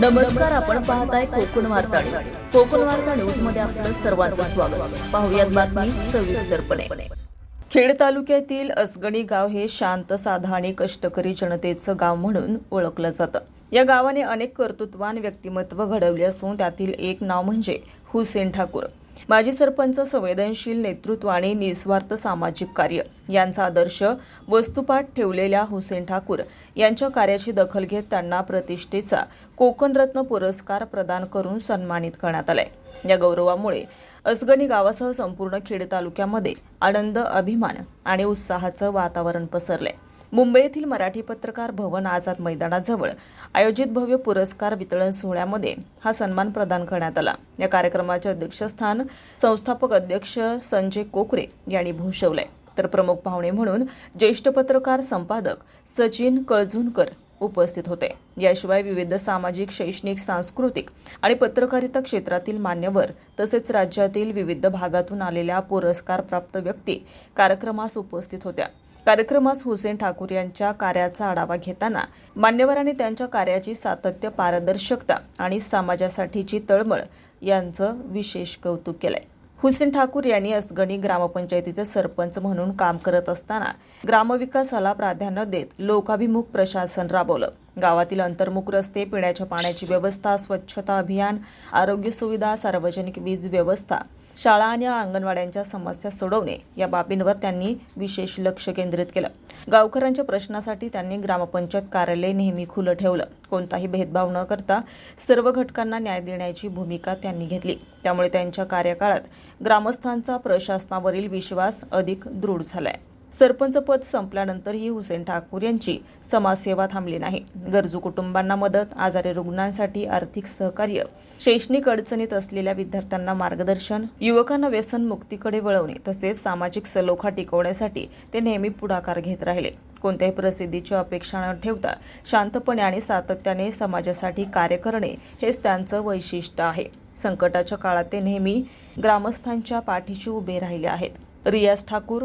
नमस्कार आपण पाहताय कोकण वार्ता न्यूज. कोकण वार्ता न्यूजमध्ये आपलं सर्वांचं स्वागत. पाहुयात बातमी सविस्तरपणे खेड तालुक्यातील असगणी गाव हे शांत साधा आणि कष्टकरी जनतेचं गाव म्हणून ओळखलं जातं. या गावाने अनेक कर्तृत्वान व्यक्तिमत्व घडवले असून त्यातील एक नाव म्हणजे हुसेन ठाकूर. माजी सरपंच संवेदनशील नेतृत्व आणि निस्वार्थ सामाजिक कार्य यांचा आदर्श वस्तुपाठ ठेवलेल्या हुसेन ठाकूर यांच्या कार्याची दखल घेत त्यांना प्रतिष्ठेचा कोकणरत्न पुरस्कार प्रदान करून सन्मानित करण्यात आलाय. या गौरवामुळे असगणी गावासह संपूर्ण खेड तालुक्यामध्ये आनंद अभिमान आणि उत्साहाचं वातावरण पसरलंय. मुंबई येथील मराठी पत्रकार भवन आझाद मैदानाजवळ आयोजित भव्य पुरस्कार वितरण सोहळ्यामध्ये हा सन्मान प्रदान करण्यात आला. या कार्यक्रमाचे अध्यक्षस्थान संस्थापक अध्यक्ष संजय कोकरे यांनी भूषवलंय. तर प्रमुख पाहुणे म्हणून ज्येष्ठ पत्रकार संपादक सचिन कळझुनकर उपस्थित होते. याशिवाय विविध सामाजिक शैक्षणिक सांस्कृतिक आणि पत्रकारिता क्षेत्रातील मान्यवर तसेच राज्यातील विविध भागातून आलेल्या पुरस्कार प्राप्त व्यक्ती कार्यक्रमास उपस्थित होत्या. कार्यक्रमास हुसेन ठाकूर यांच्या कार्याचा आढावा घेताना मान्यवरांनी त्यांच्या कार्याची सातत्य पारदर्शकता आणि समाजासाठीची तळमळ यांचं विशेष कौतुक केलंय. हुसेन ठाकूर यांनी असगणी ग्रामपंचायतीचे सरपंच म्हणून काम करत असताना ग्रामविकासाला प्राधान्य देत लोकाभिमुख प्रशासन राबवलं. गावातील अंतर्मुख रस्ते पिण्याच्या पाण्याची व्यवस्था स्वच्छता अभियान आरोग्य सुविधा सार्वजनिक वीज व्यवस्था शाळा आणि अंगणवाड्यांच्या समस्या सोडवणे या बाबींवर त्यांनी विशेष लक्ष केंद्रित केलं. गावकऱ्यांच्या प्रश्नासाठी त्यांनी ग्रामपंचायत कार्यालय नेहमी खुलं ठेवलं. कोणताही भेदभाव न करता सर्व घटकांना न्याय देण्याची भूमिका त्यांनी घेतली. त्यामुळे त्यांच्या कार्यकाळात ग्रामस्थांचा प्रशासनावरील विश्वास अधिक दृढ झालाय. सरपंच पद संपल्यानंतरही हुसेन ठाकूर यांची समाजसेवा थांबली नाही. गरजू कुटुंबांना मदत आजारी रुग्णांसाठी आर्थिक सहकार्य शैक्षणिक अडचणीत असलेल्या विद्यार्थ्यांना मार्गदर्शन युवकांना व्यसन मुक्तीकडे वळवणे तसेच सामाजिक सलोखा टिकवण्यासाठी ते नेहमी पुढाकार घेत राहिले. कोणत्याही प्रसिद्धीची अपेक्षा न ठेवता शांतपणे आणि सातत्याने समाजासाठी कार्य करणे हेच त्यांचं वैशिष्ट्य आहे. संकटाच्या काळात ते नेहमी ग्रामस्थांच्या पाठीशी उभे राहिले आहेत. रियाज ठाकूर